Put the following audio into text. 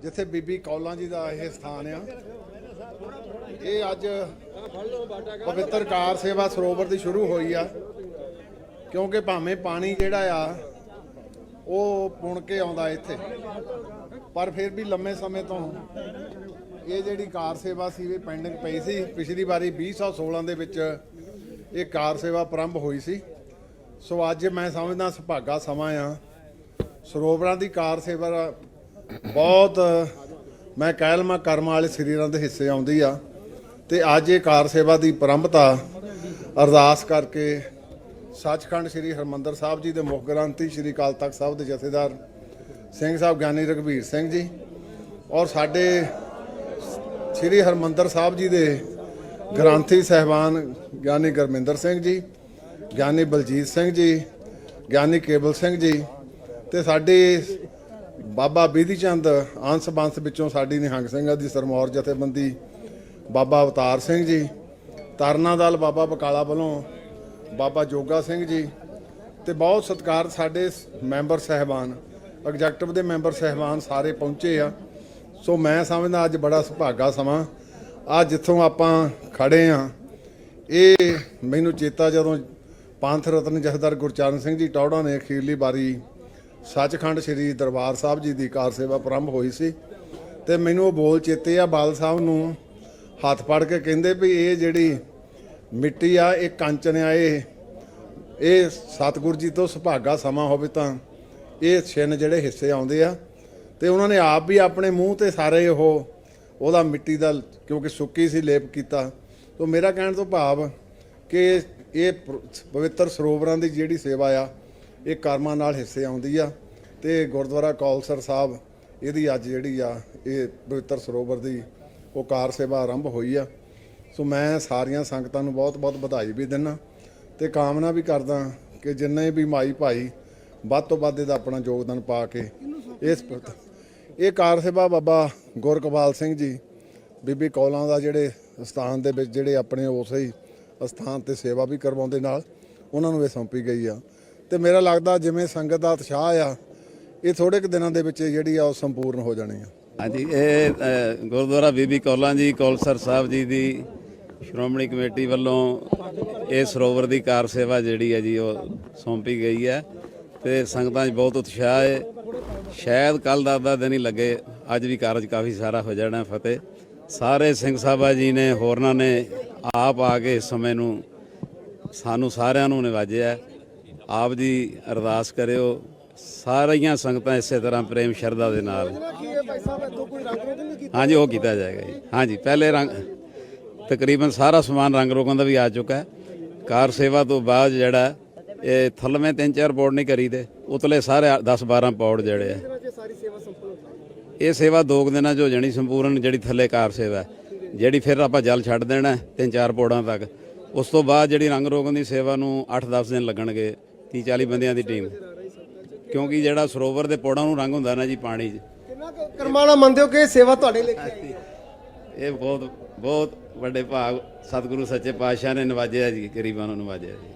ਜਿੱਥੇ ਬੀਬੀ ਕੌਲਾਂ ਜੀ ਦਾ ਇਹ ਸਥਾਨ ਆ, ਇਹ ਅੱਜ ਪਵਿੱਤਰ ਕਾਰ ਸੇਵਾ ਸਰੋਵਰ ਦੀ ਸ਼ੁਰੂ ਹੋਈ ਆ, ਕਿਉਂਕਿ ਭਾਵੇਂ ਪਾਣੀ ਜਿਹੜਾ ਆ, ਉਹ ਪੁਣ ਕੇ ਆਉਂਦਾ ਇੱਥੇ। ਪਰ ਫਿਰ ਵੀ ਲੰਮੇ ਸਮੇਂ ਤੋਂ ਇਹ ਜਿਹੜੀ ਕਾਰ ਸੇਵਾ ਸੀ ਵੀ ਪੈਂਡਿੰਗ ਪਈ ਸੀ। ਪਿਛਲੀ ਵਾਰੀ 2016 ਦੇ ਵਿੱਚ ਇਹ ਕਾਰ ਸੇਵਾ ਪ੍ਰਾਰੰਭ ਹੋਈ ਸੀ। ਸੋ ਅੱਜ ਮੈਂ ਸਮਝਦਾ ਸੁਭਾਗਾ ਸਮਾਂ ਆ। ਸਰੋਵਰਾਂ ਦੀ ਕਾਰ ਸੇਵਾ ਬਹੁਤ, ਮੈਂ ਕਹਿ ਲਵਾਂ ਕਰਮਾਂ ਵਾਲੇ ਸਰੀਰਾਂ ਦੇ ਹਿੱਸੇ ਆਉਂਦੀ ਆ। ਤੇ ਅੱਜ ਇਹ ਕਾਰ ਸੇਵਾ ਦੀ ਪ੍ਰੰਭਤਾ ਅਰਦਾਸ ਕਰਕੇ ਸੱਚਖੰਡ ਸ੍ਰੀ ਹਰਮੰਦਰ ਸਾਹਿਬ ਜੀ ਦੇ ਮੁੱਖ ਗ੍ਰੰਥੀ ਸ੍ਰੀ ਅਕਾਲ ਤਖਤ ਸਾਹਿਬ ਦੇ ਜਥੇਦਾਰ ਸਿੰਘ ਸਾਹਿਬ ਗਿਆਨੀ ਰਘਬੀਰ ਸਿੰਘ ਜੀ ਔਰ ਸਾਡੇ ਸ੍ਰੀ ਹਰਮੰਦਰ ਸਾਹਿਬ ਜੀ ਦੇ ਗ੍ਰੰਥੀ ਸਹਿਬਾਨ ਗਿਆਨੀ ਗੁਰਮਿੰਦਰ ਸਿੰਘ ਜੀ, ਗਿਆਨੀ ਬਲਜੀਤ ਸਿੰਘ ਜੀ, ਗਿਆਨੀ ਕੇਬਲ ਸਿੰਘ ਜੀ ਤੇ ਸਾਡੇ ਬਾਬਾ ਬੀਦੀ ਚੰਦ ਅੰਸ ਬੰਸ ਵਿੱਚੋਂ ਸਾਡੀ ਨਿਹੰਗ ਸਿੰਘਾਂ ਦੀ ਸਰਮੌਰ ਜਥੇਬੰਦੀ, ਬਾਬਾ ਅਵਤਾਰ ਸਿੰਘ ਜੀ, ਤਰਨਾ ਦਲ ਬਾਬਾ ਬਕਾਲਾ ਵੱਲੋਂ, ਬਾਬਾ ਜੋਗਾ ਸਿੰਘ ਜੀ ਤੇ ਬਹੁਤ ਸਤਿਕਾਰ ਸਾਡੇ ਮੈਂਬਰ ਸਹਿਬਾਨ, ਐਗਜ਼ੈਕਟਿਵ ਦੇ ਮੈਂਬਰ ਸਹਿਬਾਨ ਸਾਰੇ ਪਹੁੰਚੇ ਆ। ਸੋ ਮੈਂ ਸਮਝਦਾ ਅੱਜ ਬੜਾ ਸੁਭਾਗਾ ਸਮਾਂ। ਆ ਜਿੱਥੋਂ ਆਪਾਂ ਖੜੇ ਆ, ਇਹ ਮੈਨੂੰ ਚੇਤਾ ਜਦੋਂ ਪੰਥ ਰਤਨ ਜਥੇਦਾਰ ਗੁਰਚਰਨ ਸਿੰਘ ਜੀ ਟੌੜਾ ਨੇ ਅਖੀਰਲੀ ਵਾਰੀ ਸੱਚਖੰਡ ਸ੍ਰੀ ਦਰਬਾਰ ਸਾਹਿਬ ਜੀ ਦੀ ਕਾਰ ਸੇਵਾ ਪ੍ਰਾਰੰਭ ਹੋਈ ਸੀ ਤੇ ਮੈਨੂੰ ਉਹ ਬੋਲ ਚੇਤੇ ਆ ਬਾਲ ਸਾਹਿਬ ਨੂੰ ਹੱਥ ਫੜ ਕੇ ਕਹਿੰਦੇ ਵੀ ਇਹ ਜਿਹੜੀ ਮਿੱਟੀ ਆ, ਇਹ ਕੰਚਨ ਆ, ਇਹ ਇਹ ਸਤਿਗੁਰ ਜੀ ਤੋਂ ਸੁਭਾਗਾ ਸਮਾਂ ਹੋਵੇ ਤਾਂ ਇਹ ਛਿੰਨ ਜਿਹੜੇ ਹਿੱਸੇ ਆਉਂਦੇ ਆ ਤੇ ਉਹਨਾਂ ਨੇ ਆਪ ਵੀ ਆਪਣੇ ਮੂੰਹ ਤੇ ਸਾਰੇ ਉਹ, ਉਹਦਾ ਮਿੱਟੀ ਦਾ ਕਿਉਂਕਿ ਸੁੱਕੀ ਸੀ, ਲੇਪ ਕੀਤਾ। ਤੋਂ ਮੇਰਾ ਕਹਿਣ ਤੋਂ ਭਾਵ ਕਿ ਇਹ ਪਵਿੱਤਰ ਸਰੋਵਰਾਂ ਦੀ ਜਿਹੜੀ ਸੇਵਾ ਆ ਇਹ ਕਰਮਾਂ ਨਾਲ ਹਿੱਸੇ ਆਉਂਦੀ ਆ ਤੇ ਗੁਰਦੁਆਰਾ ਕੌਲਸਰ ਸਾਹਿਬ ਇਹਦੀ ਅੱਜ ਜਿਹੜੀ ਆ, ਇਹ ਪਵਿੱਤਰ ਸਰੋਵਰ ਦੀ ਉਹ ਕਾਰ ਸੇਵਾ ਆਰੰਭ ਹੋਈ ਆ। ਸੋ ਮੈਂ ਸਾਰੀਆਂ ਸੰਗਤਾਂ ਨੂੰ ਬਹੁਤ-ਬਹੁਤ ਵਧਾਈ ਵੀ ਦਿੰਦਾ ਤੇ ਕਾਮਨਾ ਵੀ ਕਰਦਾ ਕਿ ਜਿੰਨੇ ਵੀ ਮਾਈ ਭਾਈ ਵੱਧ ਤੋਂ ਵੱਧ ਇਹਦਾ ਆਪਣਾ ਯੋਗਦਾਨ ਪਾ ਕੇ ਇਸ ਇਹ ਕਾਰ ਸੇਵਾ ਬਾਬਾ ਗੁਰਕਵਾਲ ਸਿੰਘ ਜੀ, ਬੀਬੀ ਕੌਲਾਂ ਦਾ ਜਿਹੜੇ ਸਥਾਨ ਦੇ ਵਿੱਚ ਜਿਹੜੇ ਆਪਣੇ ਉਸੇ ਹੀ ਸਥਾਨ ਤੇ ਸੇਵਾ ਵੀ ਕਰਵਾਉਂਦੇ ਨਾਲ ਉਹਨਾਂ ਨੂੰ ਇਹ ਸੌਂਪੀ ਗਈ ਆ। ਤੇ ਮੇਰਾ ਲੱਗਦਾ ਜਿਵੇਂ ਸੰਗਤ ਦਾ ਉਤਸ਼ਾਹ ਆ, ਇਹ ਥੋੜੇ ਕੁ ਦਿਨਾਂ ਦੇ ਵਿੱਚ ਜਿਹੜੀ ਆ ਉਹ ਸੰਪੂਰਨ ਹੋ ਜਾਣੀ ਆ। ਹਾਂਜੀ, ਇਹ ਗੁਰਦੁਆਰਾ ਬੀਬੀ ਕੌਲਾਂ ਜੀ, ਕੌਲਸਰ ਸਾਹਿਬ ਜੀ ਦੀ ਸ਼੍ਰੋਮਣੀ ਕਮੇਟੀ ਵੱਲੋਂ ਇਹ ਸਰੋਵਰ ਦੀ ਕਾਰ ਸੇਵਾ ਜਿਹੜੀ ਹੈ ਜੀ, ਉਹ ਸੌਂਪੀ ਗਈ ਹੈ ਤੇ ਸੰਗਤਾਂ 'ਚ ਬਹੁਤ ਉਤਸ਼ਾਹ ਹੈ ਸ਼ਾਇਦ ਕੱਲ ਦਾ ਅੱਧਾ ਦਿਨ ਹੀ ਲੱਗੇ, ਅੱਜ ਵੀ ਕਾਰਜ ਕਾਫੀ ਸਾਰਾ ਹੋ ਜਾਣਾ ਫਤਿਹ। ਸਾਰੇ ਸਿੰਘ ਸਾਹਿਬਾ ਜੀ ਨੇ, ਹੋਰਨਾਂ ਨੇ ਆਪ ਆ ਕੇ ਇਸ ਸਮੇਂ ਨੂੰ ਸਾਨੂੰ ਸਾਰਿਆਂ ਨੂੰ ਨਿਵਾਜਿਆ। ਆਪ ਜੀ ਅਰਦਾਸ ਕਰਿਓ ਸਾਰੀਆਂ ਸੰਗਤਾਂ ਇਸੇ ਤਰ੍ਹਾਂ ਪ੍ਰੇਮ ਸ਼ਰਧਾ ਦੇ ਨਾਲ। ਹਾਂਜੀ ਉਹ ਕੀਤਾ ਜਾਏਗਾ ਜੀ। ਹਾਂਜੀ ਪਹਿਲੇ ਰੰਗ ਤਕਰੀਬਨ ਸਾਰਾ ਸਮਾਨ ਰੰਗ ਰੋਗਨ ਦਾ ਵੀ ਆ ਚੁੱਕਾ ਹੈ। ਕਾਰ ਸੇਵਾ ਤੋਂ ਬਾਅਦ ਜਿਹੜਾ ਇਹ ਥੱਲਵੇਂ ਤਿੰਨ ਚਾਰ ਪੌੜ ਨਹੀਂ ਕਰੀਦੇ ਉਤਲੇ ਸਾਰੇ 10 12 ਪੌੜ ਜਿਹੜੇ ਆ। ਇਹ ਸੇਵਾ ਦੋ ਕੁ ਦਿਨਾਂ 'ਚ ਹੋ ਜਾਣੀ ਸੰਪੂਰਨ ਜਿਹੜੀ ਥੱਲੇ ਕਾਰ ਸੇਵਾ। ਜਿਹੜੀ ਫਿਰ ਆਪਾਂ ਜਲ ਛੱਡ ਦੇਣਾ ਤਿੰਨ ਚਾਰ ਪੌੜਾਂ ਤੱਕ। ਉਸ ਤੋਂ ਬਾਅਦ ਜਿਹੜੀ ਰੰਗ ਰੋਗਨ ਦੀ ਸੇਵਾ ਨੂੰ 8-10 ਦਿਨ ਲੱਗਣਗੇ। 30-40 ਬੰਦਿਆਂ ਦੀ ਟੀਮ। ਕਿਉਂਕਿ ਜਿਹੜਾ ਸਰੋਵਰ ਦੇ ਪੌੜਾਂ ਨੂੰ ਰੰਗ ਹੁੰਦਾ ਨਾ ਜੀ ਪਾਣੀ 'ਚ। ਕਿੰਨਾ ਕਰਮਾਣਾ ਮੰਨਦੇ ਹੋ ਕਿ ਇਹ ਸੇਵਾ ਤੁਹਾਡੇ ਲਈ ਹੈ ਇਹ ਬਹੁਤ ਬਹੁਤ ਵੱਡੇ ਭਾਗ ਸਤਿਗੁਰੂ ਸੱਚੇ ਪਾਤਸ਼ਾਹ ਨੇ ਨਵਾਜਿਆ ਜੀ ਗਰੀਬਾਂ ਨੂੰ ਨਵਾਜਿਆ ਜੀ।